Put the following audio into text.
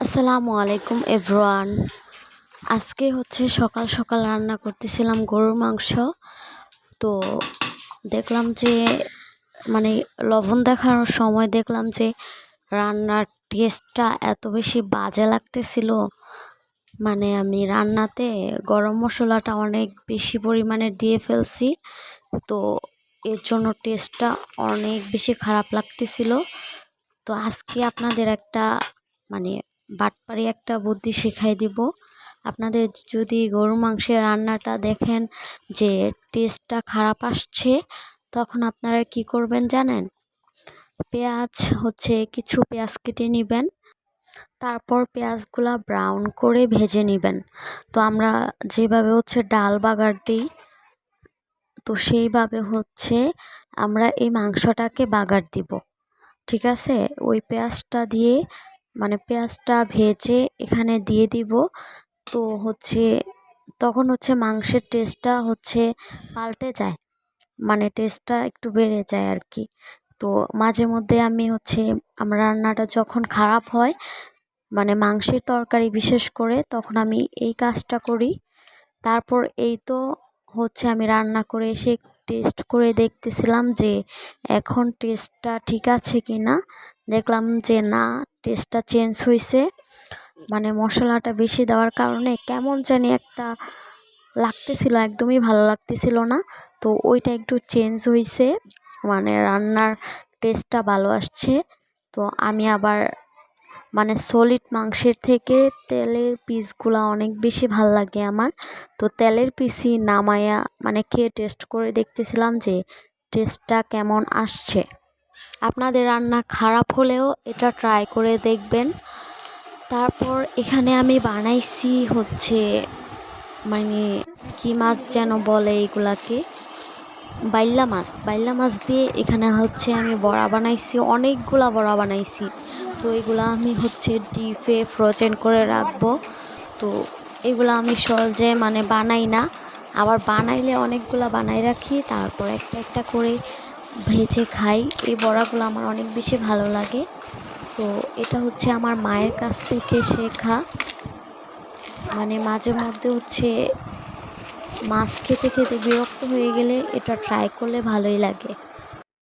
আসসালামু আলাইকুম, এভরিওয়ান। আজকে হচ্ছে সকাল সকাল রান্না করতেছিলাম গরুর মাংস। তো দেখলাম যে মানে লবণ দেখার সময় দেখলাম যে, রান্নার টেস্টটা এত বেশি বাজে লাগতেছিল। মানে আমি রান্নাতে গরম মশলাটা অনেক বেশি পরিমাণে দিয়ে ফেলছি। তো এর জন্য টেস্টটা অনেক বেশি খারাপ লাগতেছিল। তো আজকে আপনাদের একটা মানে বাটপারি একটা বুদ্ধি শিখাই দিব। আপনাদের যদি গরু মাংসের রান্নাটা দেখেন যে টেস্টটা খারাপ আসছে, তখন আপনারা কি করবেন জানেন? পেঁয়াজ হচ্ছে কিছু পেঁয়াজ কেটে নেবেন, তারপর পেঁয়াজগুলা ব্রাউন করে ভেজে নেবেন। তো আমরা যেভাবে হচ্ছে ডাল বাগার দিই, তো সেইভাবে হচ্ছে আমরা এই মাংসটাকে বাগার দিব। ঠিক আছে? ওই পেঁয়াজটা দিয়ে মানে পেঁয়াজটা ভেজে এখানে দিয়ে দিব। তো হচ্ছে, তখন হচ্ছে মাংসের টেস্টটা হচ্ছে পাল্টে যায়। মানে টেস্টটা একটু বেড়ে যায় আর কি তো মাঝে মধ্যে আমি হচ্ছে, আমার রান্নাটা যখন খারাপ হয় মানে মাংসের তরকারি বিশেষ করে, তখন আমি এই কাজটা করি। তারপর এই তো হচ্ছে আমি রান্না করে এসে টেস্ট করে দেখতেছিলাম যে, এখন টেস্টটা ঠিক আছে কি না দেখলাম যে না টেস্টটা চেঞ্জ হয়েছে মানে মশলাটা বেশি দেওয়ার কারণে কেমন জানি একটা লাগতেছিল, একদমই ভালো লাগতেছিল না। তো ওইটা একটু চেঞ্জ হয়েছে মানে রান্নার টেস্টটা ভালো আসছে। তো আমি আবার মানে সলিড মাংসের থেকে তেলের পিসগুলো অনেক বেশি ভালো লাগে আমার। তো তেলের পিসই নামায়া মানে খেয়ে টেস্ট করে দেখতেছিলাম যে টেস্টটা কেমন আসছে। আপনাদের রান্না খারাপ হলেও এটা ট্রাই করে দেখবেন। তারপর এখানে আমি বানাইছি হচ্ছে মানে কী মাছ যেন বলে এইগুলাকে বাইল্লা মাছ। বাইল্লা মাছ দিয়ে এখানে হচ্ছে আমি বড়া বানাইছি, অনেকগুলা বড়া বানাইছি। তো এগুলো আমি হচ্ছে ডিপে ফ্রোজেন করে রাখব। তো এগুলো আমি সহজে মানে বানাই না। আবার বানাইলে অনেকগুলো বানাই রাখি, তারপর একটা একটা করে ভেজে খাই। এই বড়াগুলো আমার অনেক বেশি ভালো লাগে। তো এটা হচ্ছে আমার মায়ের কাছ থেকে শেখা। মানে মাঝে মধ্যে হচ্ছে মাছ খেতে খেতে বিরক্ত হয়ে গেলে এটা ট্রাই করলে ভালোই লাগে।